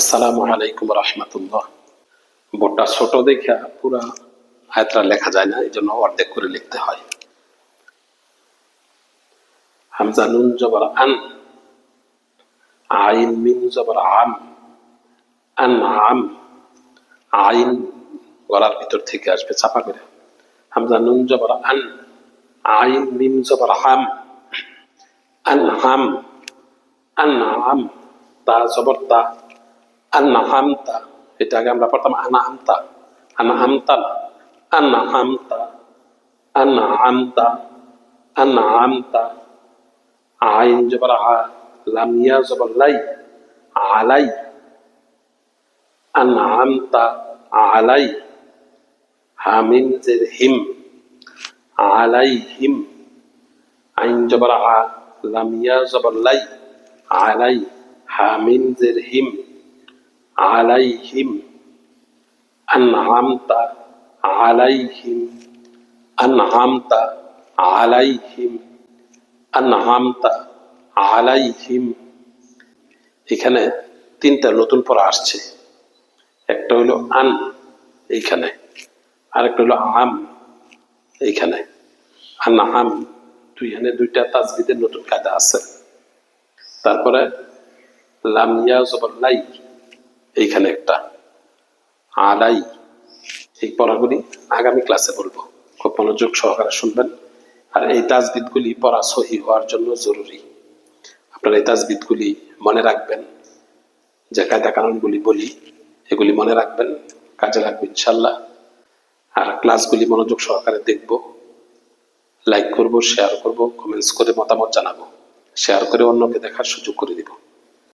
আসসালামু আলাইকুম রহমতুল্লাহ। বোর্ডটা ছোট দেখা পুরা আয়াতটা লেখা যায় না এই জন্য অর্ধেক করে লিখতে হয়। হামজা নুন জবর আন, আইন মিম জবর আম, আন আম, আইন গলার ভিতর থেকে আসবে, চাপা করে। হামজা নুন জবর আন, আইন মিম জবর হাম, আন হাম, আন আম তা জবর তা আন্না হামতা এটা আগে আমরা পড়তাম আনা হামতা আনা হামতা না আন্না হামতা আন্না হামতা আন্না হামতা আইন জবর আ লামিয়া জবর লাই আলাই আন্না হামতা আলাই হামিম জের হিম আলাইহিম আইন জবর আ লামিয়া জবর লাই আলাই হামিম জের আলাইহিম আনহামতা আলাইহিম আনহামতা আলাইহিম আনহামতা আলাইহিম। এখানে তিনটা নতুন পড়া আসছে। একটা হলো আন এইখানে, আরেকটা হলো আম এইখানে। আন আম দুই এখানে দুইটা তাজবিদের নতুন কায়দা আছে। তারপরে লামিয়া জবর লাই এইখানে একটা। আলাই। এই পড়াগুলি আগামী ক্লাসে বলব। খুব মনোযোগ সহকারে শুনবেন। আর এই তাজবিদগুলি পড়া সহি হওয়ার জন্য জরুরি। আপনারা এই তাজবিদগুলি মনে রাখবেন। যে কায়দা কানুনগুলি বলি, এগুলি মনে রাখবেন। কাজে লাগবে ইনশাল্লাহ আর ক্লাসগুলি মনোযোগ সহকারে দেখব। লাইক করব শেয়ার করব কমেন্টস করে মতামত জানাব। শেয়ার করে অন্যকে দেখার সুযোগ করে দিব।